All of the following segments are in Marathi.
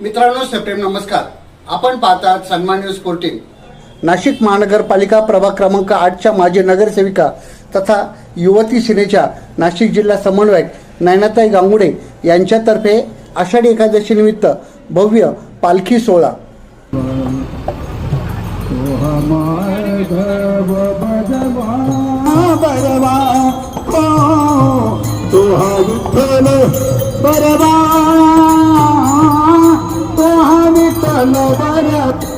मित्रांनो सप्रेम नमस्कार. आपण पाहतात सन्मान न्यूज फोर्टीन नाशिक महानगरपालिका प्रभाग क्रमांक आठच्या माजी नगरसेविका तथा युवती सेनेच्या नाशिक जिल्हा समन्वयक नयनाताई गांगुडे यांच्यातर्फे आषाढी एकादशीनिमित्त भव्य पालखी सोहळा. बरवा. Para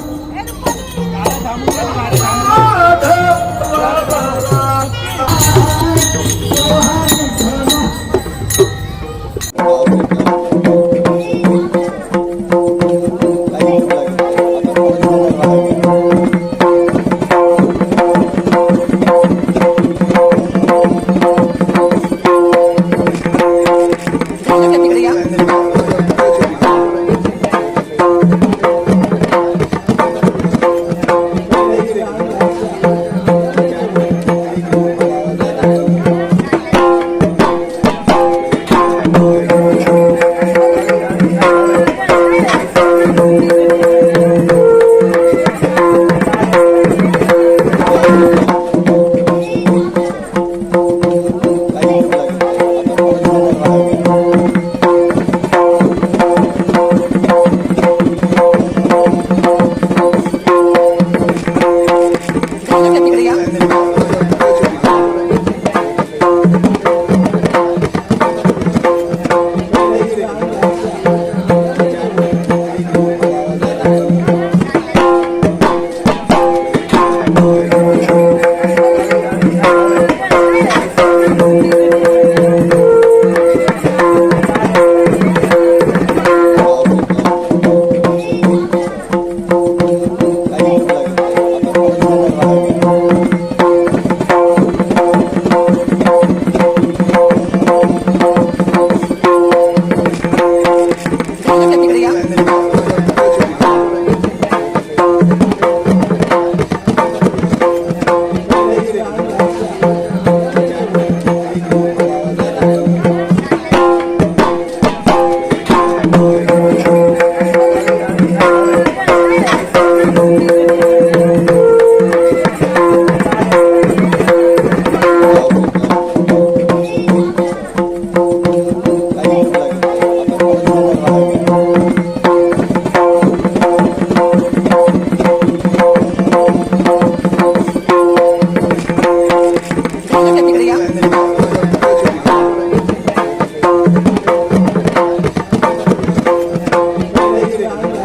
되는 거예요.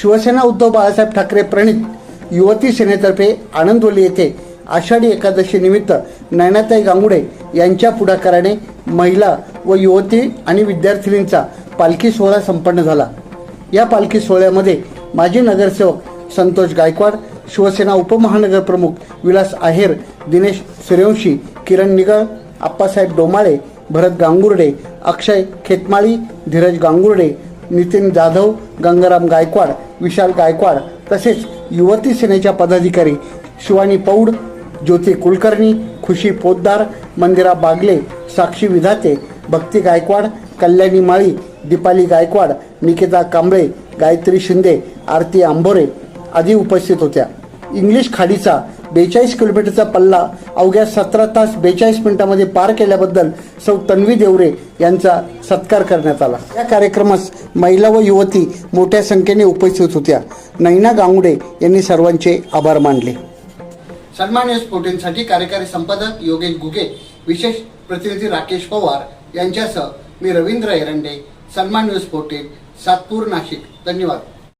शिवसेना उद्धव बाळासाहेब ठाकरे प्रणित युवती सेनेतर्फे आनंदवली येथे आषाढी एकादशी निमित्त नयनाताई गांगुडे यांच्या पुढाकाराने महिला व युवती आणि विद्यार्थिनींचा पालखी सोहळा संपन्न झाला. या पालखी सोहळ्यामध्ये माजी नगरसेवक संतोष गायकवाड शिवसेना उपमहानगर प्रमुख विलास आहेर दिनेश सूर्यवंशी किरण निगळ आप्पासाहेब डोमाळे भरत गांगुर्डे अक्षय खेतमाळी धीरज गांगुर्डे नितीन जाधव गंगाराम गायकवाड विशाल गायकवाड तसेच युवती सेनेच्या पदाधिकारी शिवानी पौड ज्योती कुलकर्णी खुशी पोद्दार मंदिरा बागले साक्षी विधाते भक्ती गायकवाड कल्याणी माळी दीपाली गायकवाड निकिता कांबळे गायत्री शिंदे आरती आंबोरे आदी उपस्थित होत्या. इंग्लिश खाडीचा बेचाळीस किलोमीटरचा पल्ला अवघ्या सतरा तास बेचाळीस मिनिटांमध्ये पार केल्याबद्दल सौ तन्वी देवरे यांचा सत्कार करण्यात आला. या कार्यक्रमास महिला व युवती मोठ्या संख्येने उपस्थित होत्या. नैना गांगुडे यांनी सर्वांचे आभार मानले. सन्मान न्यूज फोर्टीनसाठी कार्यकारी संपादक योगेश गुगे विशेष प्रतिनिधी राकेश पवार यांच्यासह मी रवींद्र एरंडे सन्मान न्यूज फोर्टीन सातपूर नाशिक. धन्यवाद.